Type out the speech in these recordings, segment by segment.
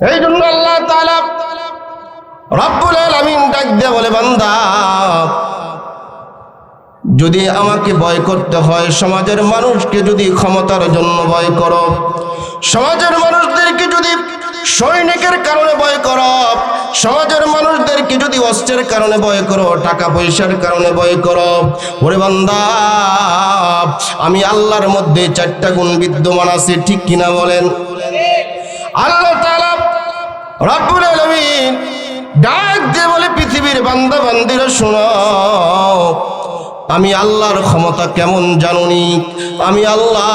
এই জন্য আল্লাহ তাআলা রব্বুল ডাক দিয়ে বলে, বান্দা, যদি আমাকে ভয় করতে হয়, সমাজের মানুষকে যদি ক্ষমতার জন্য ভয় করো, সমাজের মানুষদেরকে যদি সৈনিকের কারণে ভয় করো, সমাজের মানুষদেরকে যদি অস্ত্রের কারণে ভয় করো, টাকা পয়সার কারণে ভয় করো, ওরে বান্দা, আমি আল্লাহর মধ্যে চারটা গুণ বিদ্যমান আছে, ঠিক কিনা বলেন? আল্লাহ রব্বুল আলমিন ডাক দিয়ে বলে পৃথিবীর বান্দা বান্দিরা শোনো আমি আল্লাহর ক্ষমতা কেমন জানুনি? আমি আল্লাহ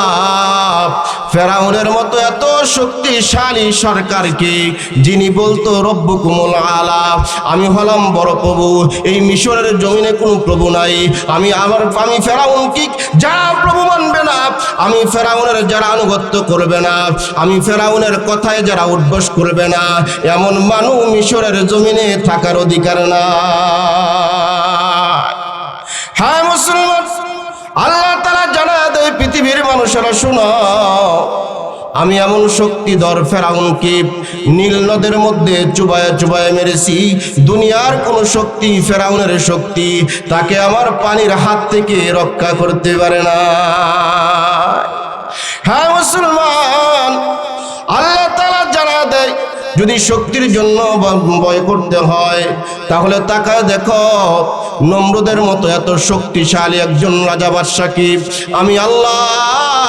ফেরাউনের মতো এত শক্তিশালী সরকারকে, যিনি বলতো, রব্বুকুমুল আলা আমি হলাম বড় প্রভু, এই মিশরের জমিনে কোনো প্রভু নাই। আমি আমার আমি ফেরাউন কি, যারা প্রভু মানবে না, আমি ফেরাউনের যারা আনুগত্য করবে না, আমি ফেরাউনের কথায় যারা উদ্বাস করবে না, এমন মানুষ মিশরের জমিনে থাকার অধিকার না। হ্যাঁ মুসলমান, আল্লাহ তারা জানা দেয়, পৃথিবীর মানুষেরা শোনো, আমি এমন শক্তিধর ফেরাউনকে নীল নদের মধ্যে চুবায় চুবায় মেরেছি, দুনিয়ার কোন শক্তি ফেরাউনের শক্তি তাকে আমার পানির হাত থেকে রক্ষা করতে পারে না। হ্যাঁ মুসলমান যদি শক্তির জন্য ভয় করতে হয়, তাহলে তাকায় দেখো, নম্রদের মতো এত শক্তিশালী একজন রাজা বাদশাকিব আমি আল্লাহ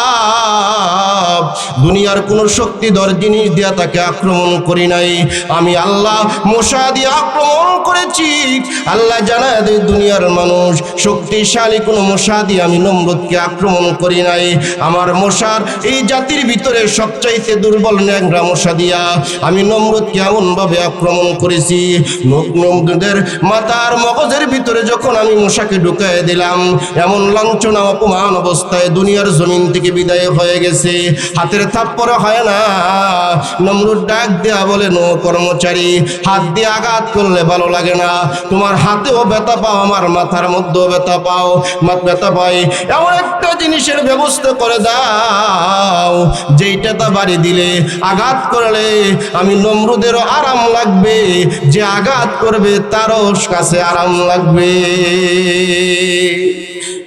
দুনিয়ার কোন শক্তিধর জিনিস দিয়া তাকে আক্রমণ করি নাই। আমি আল্লাহ মশা দিয়ে আক্রমণ করেছি। আল্লাহ জানায় দে দুনিয়ার মানুষ, শক্তিশালী কোনো মশা দিয়ে আমি নমরুদকে আক্রমণ করি নাই। আমার মশার এই জাতির ভিতরে সবচাইতে দুর্বল ন্যাংরা মশা দিয়া আমি নমরুদকে এমনভাবে আক্রমণ করেছি। নম- নমরুদের মাথার মগজের ভিতরে যখন আমি মশাকে ঢুকাই দিলাম, এমন লাঞ্ছনা, অপমান অবস্থায় দুনিয়ার জমিন থেকে বিদায় হয়ে গেছে। হাতের থাপ্পড় হয় না। নমরুদ ডাক দেয়া বলে, নো কর্মচারী, হাত দিয়ে আঘাত করলে ভালো লাগে না। তোমার হাতেও ব্যথা পাও, আমার মাথার মধ্যেও ব্যথা পাও। মাথা ব্যথা পাই এমন একটা জিনিসের ব্যবস্থা করে দাও, যেইটা তা বাড়ি দিলে আঘাত করলে আমি নমরুদেরও আরাম লাগবে। যে আঘাত করবে, তারও কাছে আরাম লাগবে।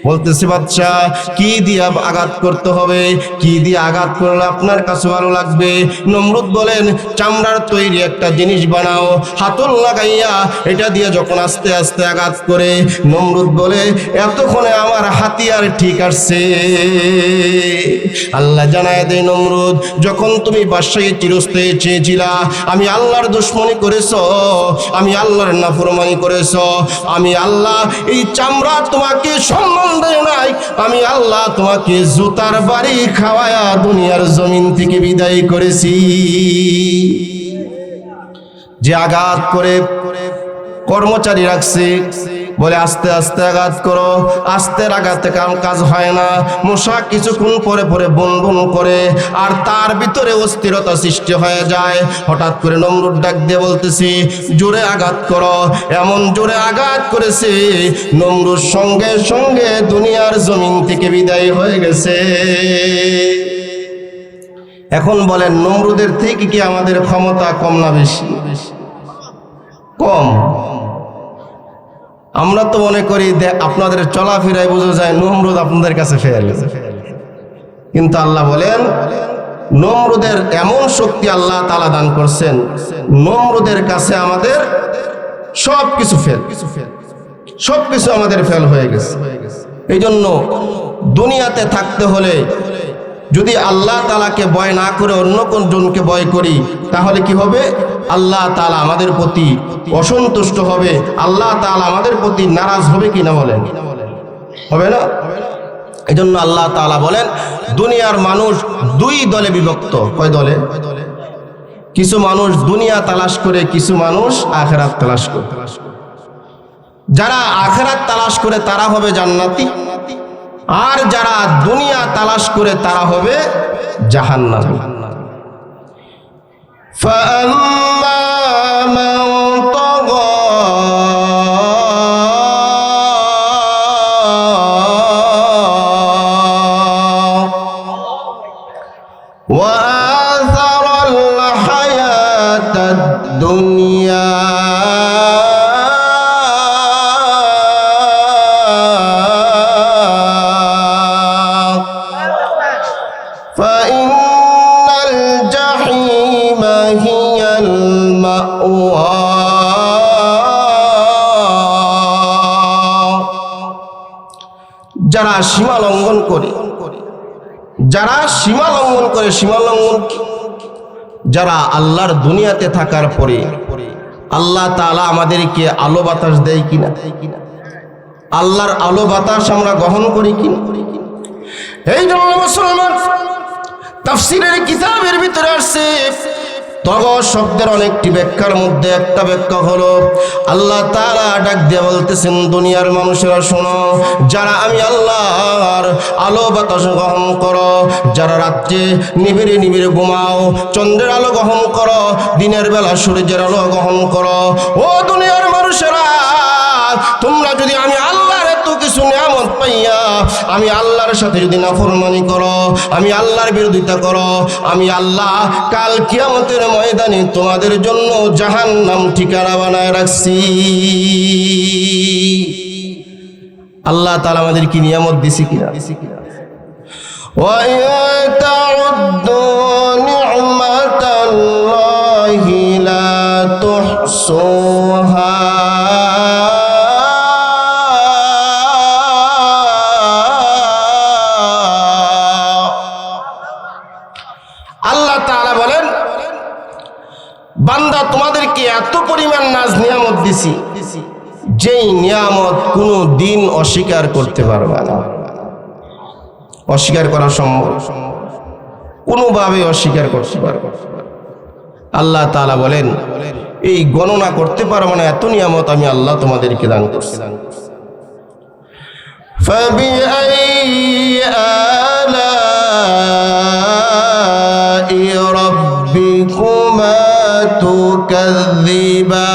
বলতেছে বাচ্চা কি দিয়ে আঘাত করতে হবে? কি দিয়ে আঘাত করলে আপনার কাছে ভালো লাগবে? নমরুদ বলেন, চামড়ার তৈরি একটা জিনিস বানাও, হাতল লাগাইয়া এটা দিয়ে যখন আস্তে আস্তে আঘাত করে, নমরুদ বলে, এতক্ষণে আমার হাতিয়ার ঠিক আসছে। আল্লাহ জানায় দেয়, নমরুদ, যখন তুমি বাদশাহী চিরস্থায়ী চেয়েছিলা, আমি আল্লাহর দুশ্মনী করেছ, আমি আল্লাহর নাফরমানি করেছ, আমি আল্লাহ এই চামড়া তোমাকে সম্মান দেয় নাই, আমি আল্লাহ তোমাকে জুতার বাড়ি খাওয়ায়া দুনিয়ার জমিন থেকে বিদায় করেছি। যে আঘাত করে কর্মচারী রাখছে বলে, আস্তে আস্তে আঘাত করো। আস্তে আঘাতে কাম কাজ হয় না। মশা কিছুক্ষণ পরে পরে বন বন করে, আর তার ভিতরে অস্থিরতা সৃষ্টি হয়ে যায়। হঠাৎ করে নমরুদ ডাক দিয়ে বলতেছি, জোরে আঘাত করো। এমন জোরে আঘাত করেছে, নমরুদ সঙ্গে সঙ্গে দুনিয়ার জমিন থেকে বিদায় হয়ে গেছে। এখন বলেন, নমরুদের থেকে কি আমাদের ক্ষমতা কম না বেশি? কম। আমরা তো মনে করি আপনাদের চলাফেরায় বোঝা যায় নমরুদ আপনাদের কাছে ফেল। কিন্তু আল্লাহ বলেন, নমরুদের এমন শক্তি আল্লাহ তালা দান করছেন, নমরুদের কাছে আমাদের সব কিছু ফেল। সব কিছু আমাদের ফেল হয়ে গেছে। এই জন্য দুনিয়াতে থাকতে হলে যদি আল্লাহ তালাকে ভয় না করে অন্য কোন জনকে ভয় করি, তাহলে কি হবে? আল্লাহ তালা আমাদের প্রতি অসন্তুষ্ট হবে। আল্লাহ তালা আমাদের প্রতি নারাজ হবে কি না বলেন? হবে না? এই জন্য আল্লাহ তালা বলেন, দুনিয়ার মানুষ দুই দলে বিভক্ত। কয় দলে? কিছু মানুষ দুনিয়া তালাশ করে, কিছু মানুষ আখেরাত তালাশ করে। যারা আখেরাত তালাশ করে, তারা হবে জান্নাতি। আর যারা দুনিয়া তালাশ করে তারা হবে জাহান্নামী فأما من طغى وآثر الحياة الدنيا সীমা লঙ্ঘন করে। যারা সীমা লঙ্ঘন করে, সীমা লঙ্ঘন যারা আল্লাহর দুনিয়াতে থাকার পরে আল্লাহ তাআলা আমাদেরকে আলো বাতাস দেয় কিনা? আল্লাহর আলো বাতাস আমরা গ্রহণ করি কিনা? এই জন্য মুসলমান, তাফসিরের কিতাবের ভিতরে আসছে তগ শব্দের অনেকটি ব্যাখ্যার মধ্যে একটা ব্যাখ্যা হলো, আল্লাহ তাআলা ডাক দিয়ে বলতেছেন, দুনিয়ার মানুষেরা শোনো, যারা আমি আল্লাহর আলো বাতাস গ্রহণ করো, যারা রাত্রে নিবিড়ে নিবিড়ে ঘুমাও, চন্দ্রের আলো গ্রহণ করো, দিনের বেলা সূর্যের আলো গ্রহণ করো, ও দুনিয়ার মানুষেরা, তোমরা যদি আমি আল্লাহর এত কিছু নিয়ামত পাইয়া আমি আল্লাহর সাথে যদি না ফরমানি করো, আমি আল্লাহর বিরোধিতা করো, আমি আল্লাহ কাল কিয়ামতের ময়দানে তোমাদের জন্য জাহান নাম ঠিকানা বানায় রাখছি। আল্লাহ তালা আমাদের কি নিয়ামত দিছি কিনা? দিছি কিনা নিয়মাত লা তুহসুহা। বান্দা তোমাদেরকে এত পরিমাণ নাজ নিয়ামত দিছি যেই নিয়ামত কোনো দিন অস্বীকার করতে পারবে না অস্বীকার করা সম্ভব কোনোভাবে অস্বীকার করতে পারবে না। আল্লাহ তাআলা বলেন এই গণনা করতে পারবো না এত নিয়ামত আমি আল্লাহ তোমাদেরকে দান করছি فبأي آلاء ربكما تكذبان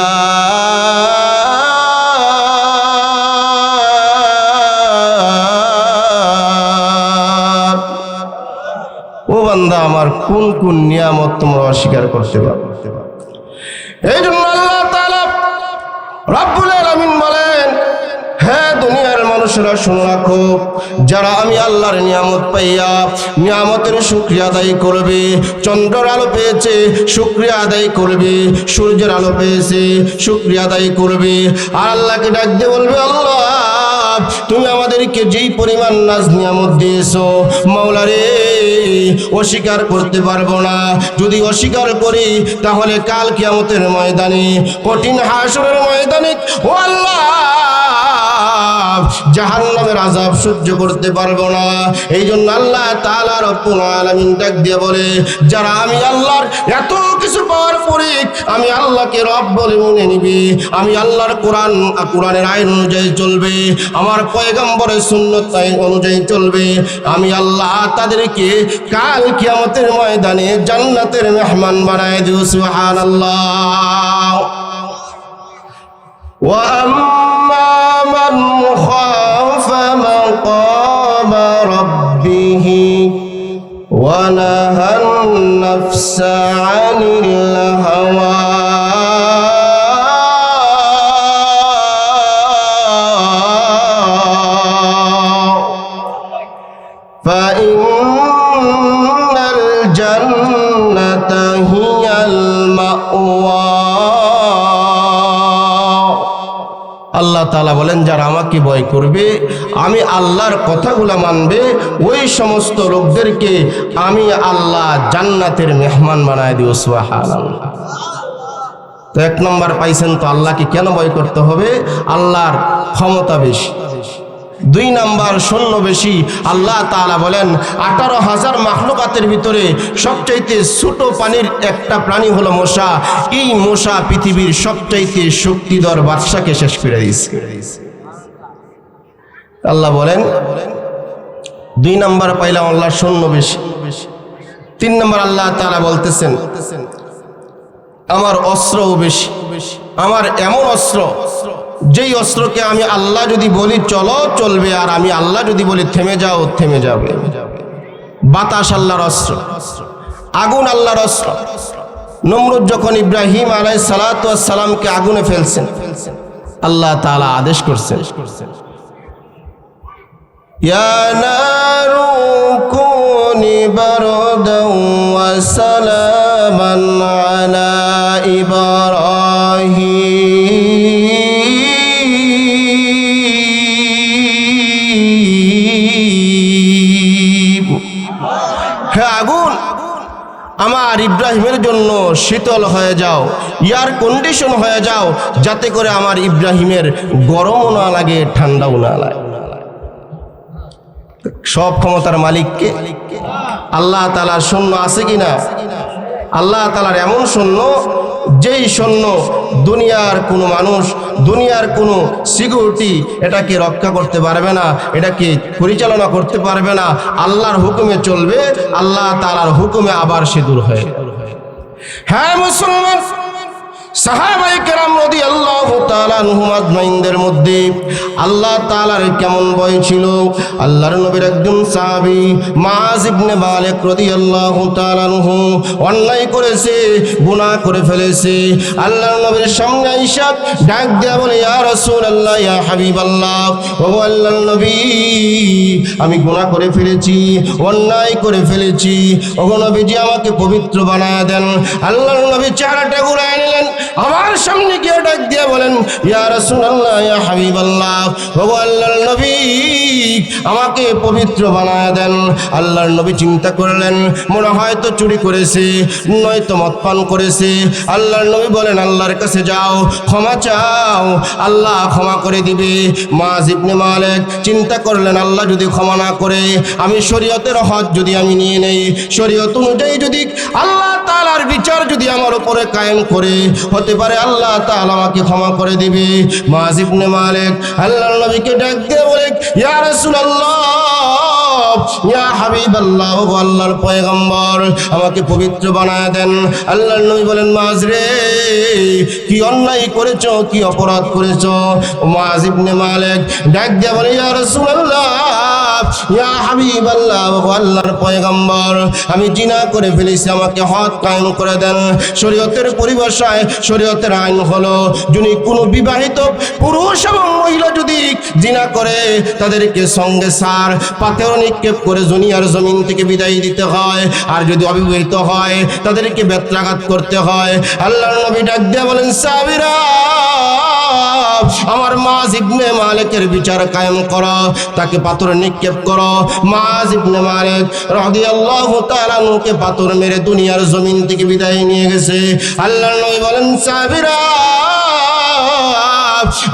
ও বান্দা আমার কোন কোন নিয়ামত তোমরা অস্বীকার করতে পারো এই জন্য আল্লাহ তাআলা রব্বুল মানুষেরা শুনে রাখো যারা আমি আল্লাহর নিয়ামত পাইয়া নিয়ামতের শুক্রিয়া আদায় করবে, চন্দ্রের আলো পেয়েছে, শুক্রিয়া আদায় করবে, সূর্যের আলো পেয়েছে, শুক্রিয়া আদায় করবে। আর আল্লাহকে ডাক দিয়ে বলবে, আল্লাহ, তুমি আমাদেরকে যেই পরিমাণ নাজ নিয়ামত দিয়েছ মাওলা রে অস্বীকার করতে পারব না। যদি অস্বীকার করি, তাহলে কাল কিয়ামতের ময়দানে, কঠিন হাসরের ময়দানে, ও আল্লাহ জাহান্নামের নামের সহ্য করতে পারব না। এই জন্য আল্লাহ তালা রব্বুল আলমিন ডাক দিয়ে বলে, যারা আমি আল্লাহর এত কিছু পাওয়ার পরে আমি আল্লাহকে রব বলে মনে নিবি, আমি আল্লাহর কোরআন কোরআনের আইন অনুযায়ী চলবে, আমার পয়গম্বরের সুন্নত আইন অনুযায়ী চলবে, আমি আল্লাহ তাদেরকে কাল কিয়ামতের ময়দানে জান্নাতের মেহমান বানায় দিও সুহান আল্লাহ ربه ونهى النفس عن الهوى فإن الجنة هي المأوى আল্লাহ তাআলা বলেন যারা আমাকে ভয় করবে আমি আল্লাহর কথাগুলো মানবে ওই সমস্ত লোকদেরকে আমি আল্লাহ জান্নাতের মেহমান বানায় সুবহানাল্লাহ। তো এক নম্বর পাইছেন তো আল্লাহকে কেন ভয় করতে হবে? আল্লাহর ক্ষমতা বেশি। দুই নাম্বার শূন্য বেশি। আল্লাহ তাআলা বলেন আঠারো হাজার মাখলুকাতের ভিতরে সবচাইতে ছোট পানির একটা প্রাণী হলো মশা এই মশা পৃথিবীর সবচাইতে শক্তিধর বাদশাকে শেষ করে দিয়েছে। আল্লাহ বলেন, দুই নাম্বার পাইলাম আল্লাহ শূন্য বেশি। তিন নাম্বার আল্লাহ তাআলা বলতেছেন, আমার অস্ত্রও বেশি। আমার এমন অস্ত্র, যেই অস্ত্রকে আমি আল্লাহ যদি বলি, চলো চলবে, আর আমি আল্লাহ যদি বলি, থেমে যাও, থেমে যাবে। বাতাস আল্লাহর অস্ত্র, আগুন আল্লাহর অস্ত্র। নমরুদ যখন ইব্রাহিম আলাই সালাতামকে আগুনে ফেলছেন, আল্লাহ তাআলা আদেশ করছেন يا نار كوني بردا وسلاما على إبراهيم হে আগুন আমার ইব্রাহিমের জন্য শীতল হয়ে যাও এয়ার কন্ডিশন হয়ে যাও যাতে করে আমার ইব্রাহিমের গরমও না লাগে ঠান্ডাও না লাগে সব ক্ষমতার মালিককে আল্লাহ তালার সৈন্য আছে কিনা? আল্লাহ তালার এমন সৈন্য, যেই সৈন্য দুনিয়ার কোনো মানুষ, দুনিয়ার কোনো সিকিউরিটি এটাকে রক্ষা করতে পারবে না, এটাকে পরিচালনা করতে পারবে না, আল্লাহর হুকুমে চলবে, আল্লাহ তালার হুকুমে আবার সে দূর হয়ে। হ্যাঁ মুসলমান! আল্লাহ মধ্যে আল্লাহ কেমন ছিল? সাহাবি আল্লাহ অন্যায় করেছে করে ফেলেছে। ডাক বলে আল্লাহ ইয়া হাবিব আল্লাহ নবী, আমি গুনাহ করে ফেলেছি, অন্যায় করে ফেলেছি। ওগো নবীজি আমাকে পবিত্র বানায় দেন। আল্লাহর নবী চেহারাটা ঘুরায় নিলেন আমার সামনে গিয়ে ডাক দিয়ে বলেন, ইয়া রাসূলুল্লাহ, ইয়া হাবিবাল্লাহ, ওগো আল্লাহর নবী, আমাকে পবিত্র বানায় দেন। আল্লাহর নবী চিন্তা করলেন, মনে হয় তো চুরি করেছে, নয়তো মদ পান করেছে। আল্লাহর নবী বলেন, আল্লাহর কাছে যাও, ক্ষমা চাও, আল্লাহ ক্ষমা করে দিবে। মাজ ইবনে মালিক চিন্তা করলেন, আল্লাহ যদি ক্ষমা না করে, আমি শরীয়তের হজ যদি আমি নিয়ে নেই, শরীয়ত অনুযায়ী যদি আল্লাহ তাআলার বিচার যদি আমার উপরে কায়েম করে হতে পারে আল্লাহ তাআলা আমাকে ক্ষমা করে দিবে। মাজ ইবনে মালিক আল্লাহর নবীকে ডাক দিয়ে বলে আমাকে পবিত্র বানায় দেন। নবী বলেন মাজ রে, কি অন্যায় করেছ, কি অপরাধ করেছ? মাজ ইবনে মালিক ডাক দিয়ে বলে আমি জিনা করে ফেলেছি, আমাকে হদ কায়েম করে দেন। শরীয়তের পরিভাষায় শরীয়তের আইন হলো কোনো বিবাহিত পুরুষ এবং মহিলা যদি জিনা করে, তাদেরকে সঙ্গে সার পাথর নিক্ষেপ করে দুনিয়ার জমিন থেকে বিদায় দিতে হয়। আর যদি অবিবাহিত হয়, তাদেরকে বেত্রাঘাত করতে হয়। আল্লাহর নবী ডাক বলেন, সাবিরা! আমার মাজ ইবনে মালিকের বিচার কায়েম করো, তাকে পাথর নিক্ষেপ করো। মাজ ইবনে মালিক রাদিয়াল্লাহু তাআলা নুকে পাথর মেরে দুনিয়ার জমিন থেকে বিদায় নিয়ে গেছে। আল্লাহর নবী বলেন সাবিরা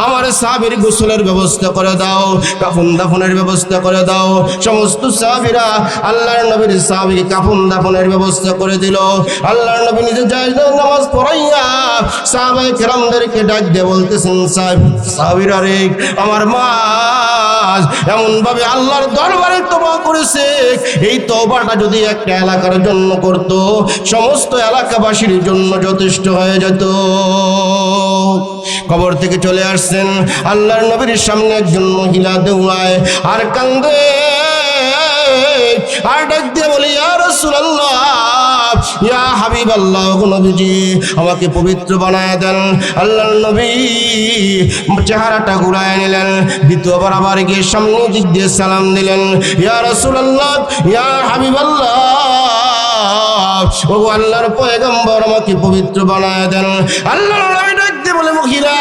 আমার সাবির গোসলের ব্যবস্থা করে দাও, কাফন দাফনের ব্যবস্থা করে দাও। সমস্ত সাবিরা আল্লাহর নবীর সাহাবীকে কাফন দাফনের ব্যবস্থা করে দিল। আল্লাহর নবী নিজে নামাজ পড়াইয়া সাহাবাই কেরামদেরকে ডাক দিয়ে বলতেছেন, সাহেব, সাহাবিরা রে, আমার মা এমন ভাবে আল্লাহর দরবারে তোবা করেছে। এই তোবাটা যদি একটা এলাকার জন্য করত, সমস্ত এলাকাবাসীর জন্য যথেষ্ট হয়ে যেত। কবর থেকে চলে আসছেন। আল্লাহর নবীর সামনে একজন মহিলা দৌড়ায়, আর কান্দে। আর ডাক দিয়ে বলে রাসূলুল্লাহ, ইয়া হাবিবাল্লাহ গো নবীজি, আমাকে পবিত্র বানায় দেন। আল্লাহর নবী চেহারাটা ঘুরায় নিলেন দ্বিতীয়বার আবার গিয়ে সামনে দিক দিয়ে সালাম দিলেন, ইয়া রাসূলুল্লাহ, ইয়া হাবিবাল্লাহ ও আল্লাহর পয়গম্বর, আমাকে পবিত্র বানায় দেন। আল্লাহর নবী ডাক দিয়ে বলে মহিলা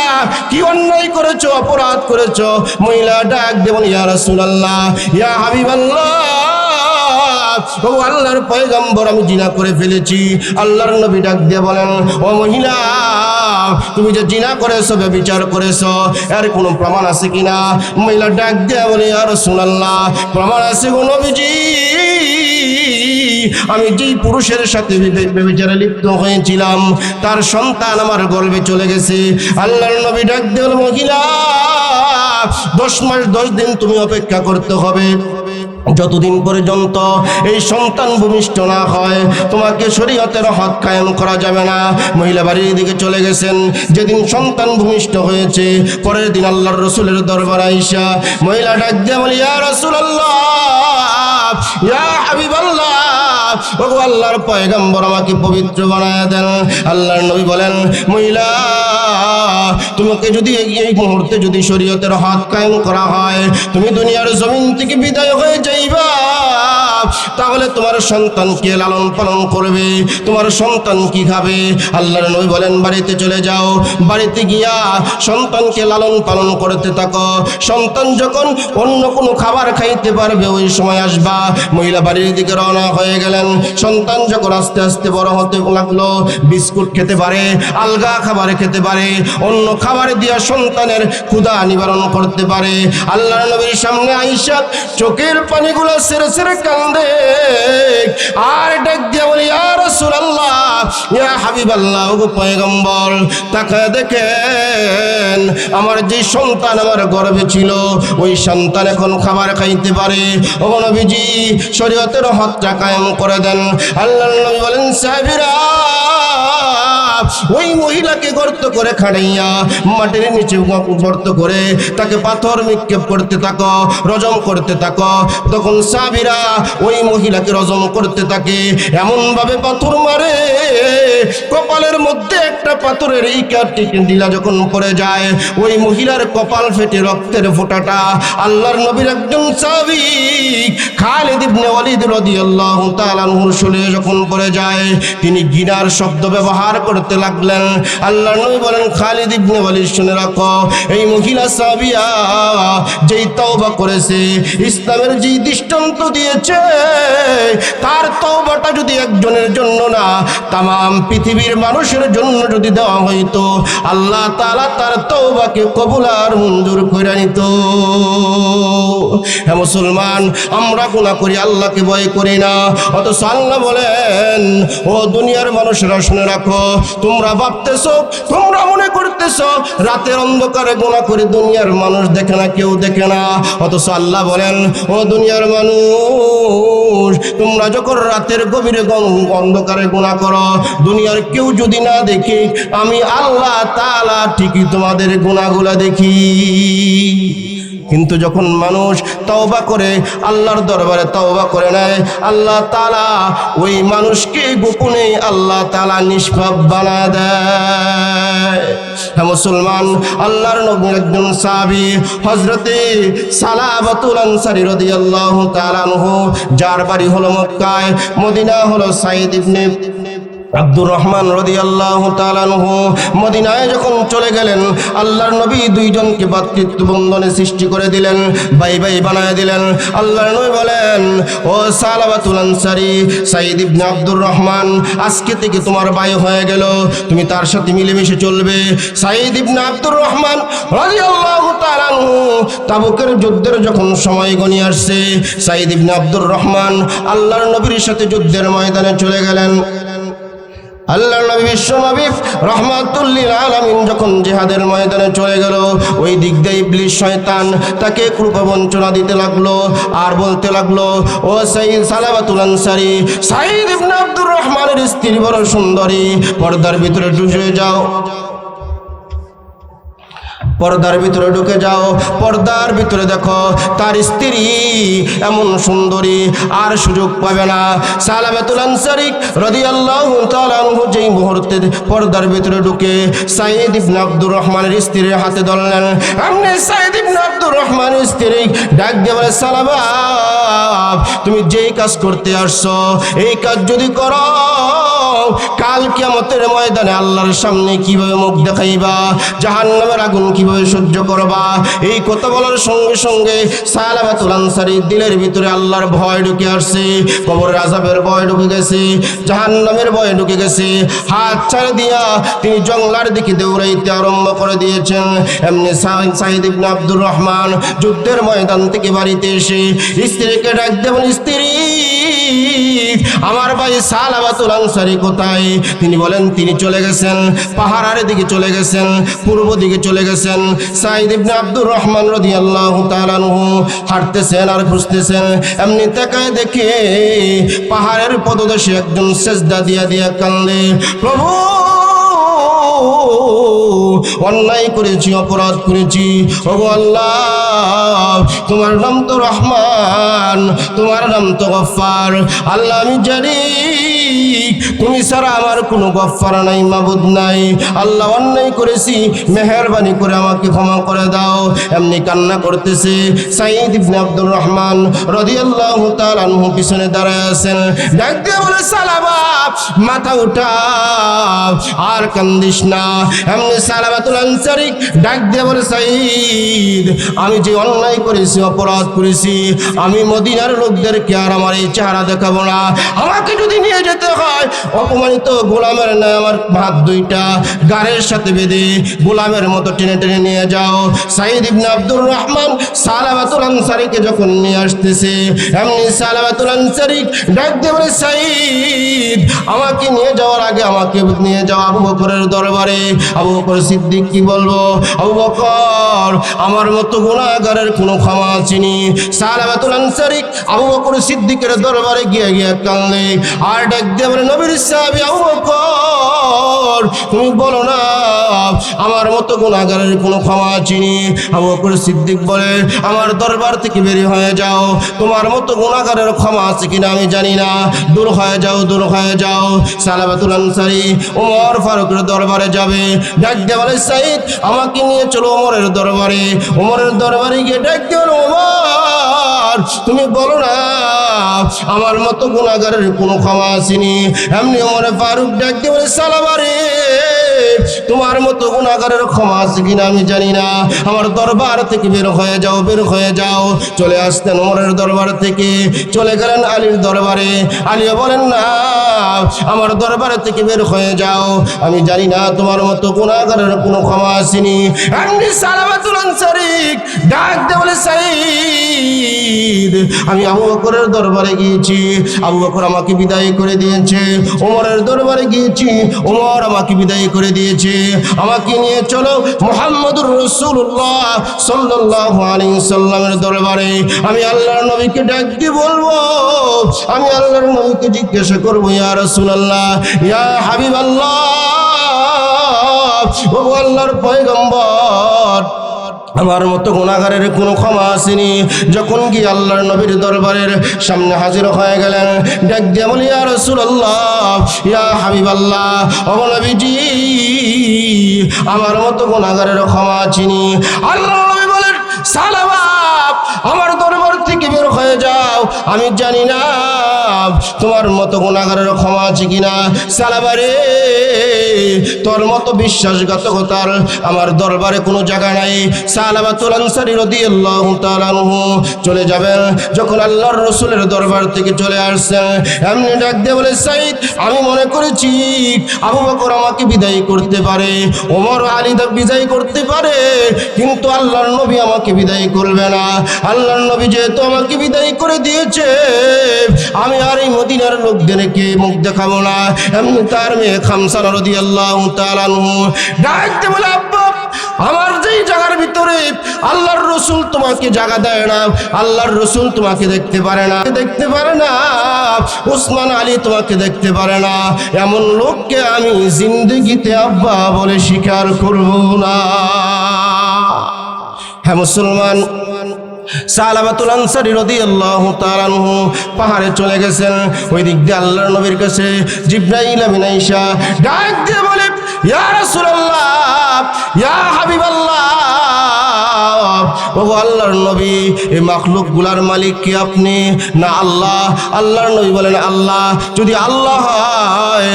কি অন্যায় করেছ, অপরাধ করেছ? মহিলা ডাক দিয়ে বলে, ইয়া রাসূলুল্লাহ, ইয়া হাবিবাল্লাহ, ও আল্লাহর পয়গম্বর, আমি জিনা করে ফেলেছি। আল্লাহর নবী ডাক দিয়ে বলেন, ও মহিলা, তুমি যে জিনা করেছ বিচার করেছ, এর কোনো প্রমাণ আছে কিনা? মহিলা ডাক দিয়ে বলে আর শুনাল্লাহ প্রমাণ আছে গো নবীজি। আমি যেই পুরুষের সাথে বেবিচারে লিপ্ত হয়েছিলাম, তার সন্তান আমার গর্বে চলে গেছে। আল্লাহর নবী ডাক দেওয়ার মহিলা, দশ মাস, দশ দিন তুমি অপেক্ষা করতে হবে। যতদিন পর্যন্ত এই সন্তান ভূমিষ্ঠ না হয়, তোমাকে শরীয়তের হক কায়েম করা যাবে না। মহিলা বাড়ির দিকে চলে গেছেন, যেদিন সন্তান ভূমিষ্ঠ হয়েছে, পরের দিন আল্লাহর রসুলের দরবার আইসা মহিলা ডাক দিয়ে বলি, ইয়া রসুল আল্লাহ ইয়া হাবিবাল্লাহ। ওগো আল্লাহর পয়গম্বর আমাকে পবিত্র বানায় দেন। আল্লাহর নবী বলেন, মহিলা, তোমাকে যদি এই- এই মুহূর্তে যদি শরীয়তের হাত কায়েম করা হয়, তুমি দুনিয়ার জমিন থেকে বিদায় হয়ে যাইবা। তাহলে তোমার সন্তানকে লালন পালন করবে? তোমার সন্তান কি খাবে? আল্লাহর নবী বলেন, বাড়িতে চলে যাও। বাড়িতে গিয়া সন্তানকে লালন পালন করতে থাকো। সন্তান যখন অন্য কোনো খাবার খাইতে পারবে, ওই সময় আসবা। মহিলা বাড়ির দিকে রওনা হয়ে গেলেন। সন্তান যখন আস্তে আস্তে বড় হতে লাগল, বিস্কুট খেতে পারে, আলগা খাবার খেতে পারে, অন্য খাবার দিয়া সন্তানের ক্ষুধা নিবারণ করতে পারে। আল্লাহ নবীর সামনে আইসা চোখের পানিগুলো সেরে সেরে কান্দে আর ডাক দিয়ে বলি আর রাসূলুল্লাহ, ইয়া হাবিবাল্লাহ পয়গম্বর তাকে দেখেন, আমার যে সন্তান আমার গর্বে ছিল, ওই সন্তান এখন খাবার খাইতে পারে। ও নবীজি, শরীয়তের হত্যা কায়েম করে দেন। আল্লাহ নবী বলেন, সাহাবীরা ওই মহিলাকে গর্ত করে খাড়াইয়া মাটির নিচে গর্ত করে তাকে পাথর নিক্ষেপ করতে থাকো, রজম করতে থাকো। তখন সাবিরা ওই মহিলাকে রজম করতে থাকে এমন ভাবে পাথর মারে, কপালের মধ্যে একটা পাথরের ইকার টিলা যখন পড়ে যায়, ওই মহিলার কপাল ফেটে রক্তের ফোঁটাটা আল্লাহর নবীর একজন সাবিক খালিদ ইবনে ওয়ালিদ রাদিয়াল্লাহু তাআলা আনহুর যখন পড়ে যায়, তিনি গিনার শব্দ ব্যবহার করতে লাগলেন। আল্লাহ নবী বলেন, খালিদ ইবনে ওয়ালিদ, শুনে রাখো, এই মহিলা সাবিয়া যেই তওবা করেছে, ইসলামের যেই দৃষ্টান্ত দিয়েছে, তার তওবাটা যদি একজনের জন্য না তাম পৃথিবীর মানুষের জন্য যদি দেওয়া হইতো, আল্লাহ তাআলা তার তওবাকে কবুল আর মঞ্জুর করে নিত। হ্যাঁ মুসলমান, আমরা গুণা করি, আল্লাহকে ভয় করি না। অথচ আল্লাহ বলেন, ও দুনিয়ার মানুষেরা, শুনে রাখো, তোমরা ভাবতেছো, তোমরা মনে করতেছো, রাতের অন্ধকারে গুনাহ করে দুনিয়ার মানুষ দেখে না, কেউ দেখে না। অথচ আল্লাহ বলেন, ও দুনিয়ার মানুষ, তোমরা যখন রাতের গভীরে অন্ধকারে গুণা করো, দুনিয়ার কেউ যদি না দেখে, আমি আল্লাহ তাআলা ঠিকই তোমাদের গুণাগুলা দেখি। কিন্তু যখন মানুষ তওবা করে, আল্লাহর দরবারে তওবা করে নেয়, আল্লাহ তালা ওই মানুষকে গোপনে আল্লাহ তালা নিষ্পাপ বানায় দেয়। মুসলমান, আল্লাহর নবীর একজন সাহাবী হযরতে সালাবাতুল আনসারী রাদিয়াল্লাহু তাআলা আনহু, যার বাড়ি হলো মক্কায়, মদিনা হলো সাইদ ইবনে আব্দুর রহমান রদিয়াল্লাহু তাআলাহু মদিনায় যখন চলে গেলেন, আল্লাহর নবী দুইজনকে ভাতৃত্ব বন্ধনে সৃষ্টি করে দিলেন, বাই বাই বানায় দিলেন। আল্লাহর নবী বলেন, ও সালাবাতুল আনসারী সাইদ ইবনে আব্দুর রহমান, আজকে থেকে তোমার ভাই হয়ে গেল, তুমি তার সাথে মিলেমিশে চলবে। সাইদ ইবনে আব্দুর রহমান রাদিয়াল্লাহু তাআলাহু তাবুকের যুদ্ধের যখন সময় গণিয়ে আসছে সাইদ ইবনে আব্দুর রহমান আল্লাহর নবীর সাথে যুদ্ধের ময়দানে চলে গেলেন। আল্লাহ নবী বিশ্ব নবী রহমাতুল্লিল আলামিন যখন জেহাদের ময়দানে চলে গেল, ওই দিক দিয়ে ইবলিশ শয়তান তাকে কৃপা বঞ্চনা দিতে লাগল আর বলতে লাগল, ও সাইদ সালাবাতুল আনসারি সাইদ ইবনে আব্দুর রহমানের স্ত্রী বড় সুন্দরী, পর্দার ভিতরে ঢুকে যাও। পর্দার ভিতরে ঢুকে যাও, পর্দার ভিতরে দেখো, তার স্ত্রী এমন সুন্দরী, আর সুযোগ পাবে না। সালাবাতুল আনসারি রাদিয়াল্লাহু তাআলা আনহু যেই মুহূর্তে পর্দার ভিতরে ঢুকে সাইদ ইবনে আব্দুর রহমানের স্ত্রীর হাতে ধরলেন আমনে সাইদ ইবনে আব্দুর রহমানের স্ত্রী ডাক দিয়ে বলে সালাবা তুমি যেই কাজ করতে আসছো, এই কাজ যদি করো কাল কিয়ামতের ময়দানে আল্লাহর সামনে কীভাবে মুখ দেখাইবা, জাহান্নামের আগুন কীভাবে সহ্য করবা, এই কথা বলার সঙ্গে সঙ্গে দিলের ভিতরে আল্লাহর ভয় ঢুকে আসছে, কবরের আযাবের ভয় ঢুকে গেছে, জাহান্নামের ভয় ঢুকে গেছে। হাত ছাড়ে দিয়া তিনি জঙ্গলার দিকে দৌড়াইতে আরম্ভ করে দিয়েছেন। এমনি সা- সাইদ ইবনে আব্দুর রহমান যুদ্ধের ময়দান থেকে বাড়িতে এসে স্ত্রীকে ডাক দেবেন, স্ত্রী আমার ভাই সালাবাতুল আনসারী কোথায়? তিনি বলেন, তিনি চলে গেছেন, পাহাড়ের দিকে চলে গেছেন, পূর্ব দিকে চলে গেছেন। সাইদ ইবনে আব্দুর রহমান রাদিয়াল্লাহু তাআলা আনহু হাঁটতেছেন আর খুঁজতেছেন। এমনি তাকায় দেখে পাহাড়ের পদদেশে একজন সেজদা দিয়া দিয়া কান্দে। প্রভু! অন্যায় করেছি, অপরাধ করেছি। ওগো আল্লাহ, তোমার নাম তো রহমান, তোমার নাম তো গফার আল্লাহ, আমি জানি তুমি ছাড়া আমার কোনো গফার নাই, মাবুদ নাই। আল্লাহ, অন্যায় করেছি, মেহরবানি করে আমাকে ক্ষমা করে দাও। এমনি কান্না করতেছে সাইদ ইবনে আব্দুর রহমান রাদিয়াল্লাহু তাআলা আনহু পিছনে দাঁড়ায় আছেন। ডাক দিয়ে বলে সালাবা মাথা উঠা আর কান্দিস না। এমনি সালাবাতুল আনসারি, ডাক দিয়ে বলে সাইদ আমি যে অন্যায় করেছি, অপরাধ করেছি, আমি মদিনার লোকদেরকে আর আমার এই চেহারা দেখাবো না। আমাকে যদি নিয়ে যেতে হয়, অপমানিত গোলামের না আমার হাত দুইটা। গাড়ের সাথে বেঁধে গোলামের মতো টেনে টেনে নিয়ে যাও। সাইদ ইবনে আব্দুর রহমান সালাবাতুল আনসারিকে যখন নিয়ে আসতেছে, এমনি সালাবাতুল আনসারি ডাক দিয়ে বলে সাইদ আমাকে নিয়ে যাওয়ার আগে আমাকে নিয়ে যাও আবু বকরের দরবারে। আবু বকর সিদ্দিক কি বলব? আমার মতো গুণাগারের কোনো ক্ষমা চিনি সালামাতুল আনসারি আবু বকর সিদ্দিকের দরবারে গিয়ে গিয়ে কানলে আর ডাক দিয়ে নবীর সাহেব আবু বকর তুমি বলো না আমার মতো গুণাগারের কোনো ক্ষমা চিনি? আবু বকর সিদ্দিক বলে আমার দরবার থেকে বেরিয়ে হয়ে যাও। তোমার মতো গুণাগারের ক্ষমা আছে কিনা আমি জানি না। দূর হয়ে যাও দূর হয়ে যাও। সালাবাতুল আনসারি ওমর ফারুকের দরবারে যাবে। ডাক বলে সাইদ আমাকে নিয়ে চলো ওমরের দরবারে। ওমরের দরবারে গিয়ে ডাক বলো, ওমর তুমি বলো না আমার মতো গুণাগারের কোনো ক্ষমা আসেনি এমনি ওমরে ফারুক ডাক দিয়ে বলে সালাবারে তোমার মতো গুণাগারের ক্ষমা আছে কিনা আমি জানি না। আমার দরবার থেকে বের হয়ে যাও, বের হয়ে যাও। চলে আসতেন ওমরের দরবার থেকে। চলে গেলেন আলীর দরবারে। আলীও বলেন, না, আমার দরবার থেকে বের হয়ে যাও। আমি জানি না তোমার মতো গুণাগারের কোনো ক্ষমা আসেনি। ডাক দে বলে আমি আবু বকরের দরবারে গিয়েছি। আবু বকর আমাকে বিদায় করে দিয়েছে। ওমরের দরবারে গিয়েছি। ওমর আমাকে বিদায় করে দিয়েছে। আমাকে নিয়ে চলো মোহাম্মদুর রসুল্লাহ সাল্লাহ আলী সাল্লামের দরবারে। আমি আল্লাহর নবীকে ডাক দিয়ে বলব, আমি আল্লাহর নবীকে জিজ্ঞাসা করব, ইয়া রসুল আল্লাহ ইয়া হাবিব আল্লাহ ও আল্লাহর পয়গম্বর আমার মতো গুণাগারের কোনো ক্ষমা আসেনি। যখন গিয়ে আল্লাহর নবীর দরবারের সামনে হাজির হয়ে গেলেন, ডাক দিয়ে বলি, ইয়া রাসূলুল্লাহ, ইয়া হাবিবাল্লাহ ও নবীজি, আমার মতো গুণাগারের ক্ষমা আছেনি আল্লাহ নবী বলেন সালাবাব আমার দরবার থেকে বের হয়ে যাও। আমি জানি না তোমার মতো গুণাগারের ক্ষমা আছে কিনা। সালাবারে তোর মতো বিশ্বাসঘাতকতার আমার দরবারে কোনো জায়গা নাই। সালাবাতুল আনসারী রাদিয়াল্লাহু তাআলা চলে যাবেন। যখন আল্লাহর রসুলের দরবার থেকে চলে আসছেন, এমনি ডাক দিয়ে বলে, সাইদ, আমি মনে করেছি আবু বকর আমাকে বিদায় করতে পারে, ওমর আলী দা বিদায় করতে পারে, কিন্তু আল্লাহর নবী আমাকে বিদায় করবে না। আল্লাহর নবী যেহেতু আমাকে বিদায় করে দিয়েছে, আমি আর এই মদিনার লোকদেরকে মুখ দেখাবো না। এমনি তার মেয়ে খামসান রদি আমার যেই জায়গার ভিতরে আল্লাহর রসুল তোমাকে জায়গা দেয় না, আল্লাহর রসুল তোমাকে দেখতে পারে না, দেখতে পারে না, উসমান আলী তোমাকে দেখতে পারে না, এমন লোককে আমি জিন্দগিতে আব্বা বলে স্বীকার করব না। হ্যাঁ মুসলমান সালাবাতুল আনসারী রাদিয়াল্লাহু তাআলা আনহু পাহাড়ে চলে গেছেন। ওই দিক দিয়ে আল্লাহর নবীর কাছে জিব্রাইল আমিন আয়েশা ডাক বলে, ইয়া রাসূলুল্লাহ, ইয়া হাবিবাল্লাহ ও আল্লাহর নবী, এই মাখলুকগুলার মালিক কি আপনি? না আল্লাহ। আল্লাহর নবী বলেন, আল্লাহ, যদি আল্লাহ হয়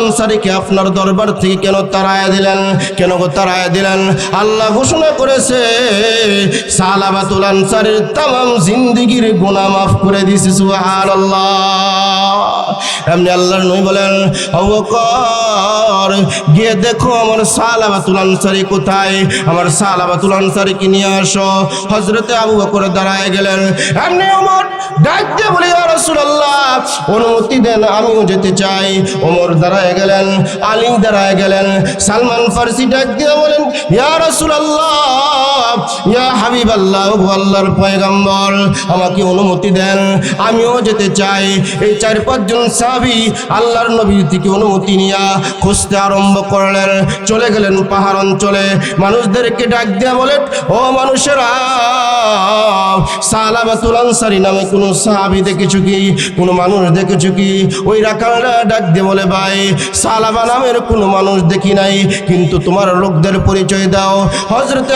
আনসারীকে আপনার দরবার থেকে কেন তাড়ায় দিলেন? কেন গো তাড়ায় দিলেন? আল্লাহ ঘোষণা করেছে সালাবাতুল আনসারের তাম জিন্দিগির গুনাহ মাফ করে দিয়েছে, সুবহানাল্লাহ। এমনি আল্লাহর নবী বলেন গিয়ে দেখো আমার সালাবাতুল আনসারি কোথায়? আমার সালাবাতুল আনসারিকে নিয়ে নিয়ে আসো। হজরতে আবু বকর দাঁড়ায় গেলেন। এমনি ওমর ডাক দিয়ে বলি রাসূলুল্লাহ, অনুমতি দেন, আমিও যেতে চাই। ওমর দাঁড়ায় গেলেন, আলী দাঁড়ায় গেলেন, সালমান ফার্সি ডাক দিয়ে বলেন, ইয়া রাসূলুল্লাহ, ইয়া হাবিবাল্লাহ, ও আল্লাহর পয়গম্বর, আমাকে অনুমতি দেন, আমিও যেতে চাই। এই চার পাঁচজন সাহাবী আল্লাহর নবীর থেকে অনুমতি নিয়া খুঁজতে আরম্ভ করলেন। চলে গেলেন পাহাড় অঞ্চলে। মানুষদেরকে ডাক দিয়া বলেন ও মানুষেরা সালাবাতুল আনসারি নামে কোনো সাহাবী দেখেছ কি? কোনো মানুষ দেখেছ কি? ডাক বলে, ভাই সালাবা নামের কোনো মানুষ দেখি নাই, কিন্তু তোমার লোকদের পরিচয় দাও। হজরতে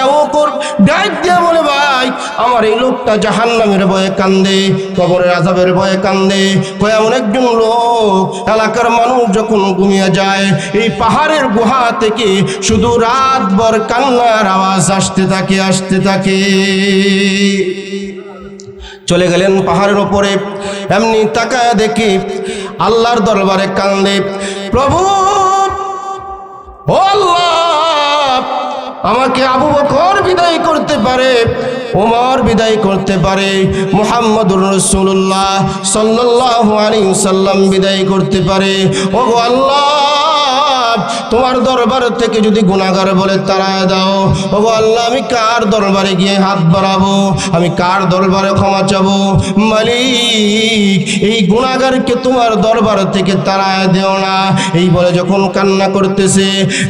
ডাক দিয়ে বলে, ভাই, আমার এই লোকটা জাহান্নামের ভয়ে কান্দে, কবরের আজাবের ভয়ে কান্দে। কয় একজন লোক, এলাকার মানুষ যখন ঘুমিয়ে যায়, এই পাহাড়ের গুহা থেকে শুধু রাতভর কান্নার আওয়াজ আসতে থাকে আসতে থাকে। চলে গেলেন পাহাড়ের ওপরে, এমনি তাকায় দেখি আল্লাহর দরবারে কান্দে, প্রভু, ও আল্লাহ, আমাকে আবু বকর বিদায় করতে পারে, ওমর বিদায় করতে পারে, মুহাম্মদুর রসুল্লাহ সাল্লাল্লাহু আলাইহি সাল্লাম বিদায় করতে পারে ও আল্লাহ। তোমার দরবার থেকে যদি গুণাগার বলে তারা দাও ও গো আল্লাহ, আমি কার দরবারে গিয়ে হাত বাড়াবো? আমি কার দরবারে ক্ষমা চাবো? মালিক, এই গুণাগারকে তোমার দরবার থেকে তাড়ায় দেও না। এই বলে যখন কান্না করতেছে,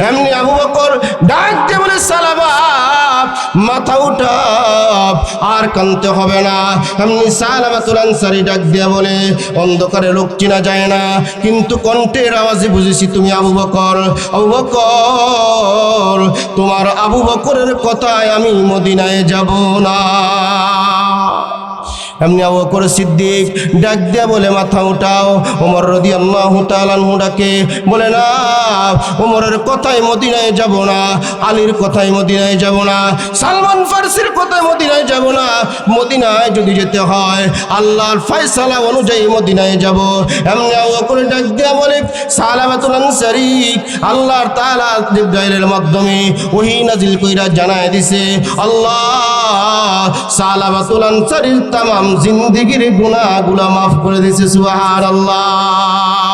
এমনি আবু বকর ডাকতে বলে সালাবা মাথা উঠাপ আর কানতে হবে না। এমনি সালাবাতুল আনসারি ডাক দিয়া বলে, অন্ধকারে লোক চিনা যায় না, কিন্তু কণ্ঠের আওয়াজে বুঝেছি তুমি আবু বকর। তোমার আবু বকরের কথায় আমি মদিনায় যাব না। এমনি আবু বকর সিদ্দিক ডাক দিয়া বলে, মাথা উঠাও। ওমর রদি আল্লাহ তালানহু ডাকে, বলে না, ওমরের কথায় মদিনায় যাব না, আলীর কথায় মদিনায় যাব না, সালমান ফার্সির কথায় মদিনায় যাব না। মদিনায় যদি যেতে হয়, আল্লাহর ফয়সালা অনুযায়ী মদিনায় যাব। এমনি আবু বকর ডাক দিয়া বলে সালাবাতুল আনসারি। আল্লাহর তাআলা জিবরাইলের মাধ্যমে ওহী নাজিল কইরা জানায় দিছে, আল্লাহ সালাবাতুল আনসারির তামাম জিন্দিগিরগুলা মাফ করে দিছে সুবহানাল্লাহ।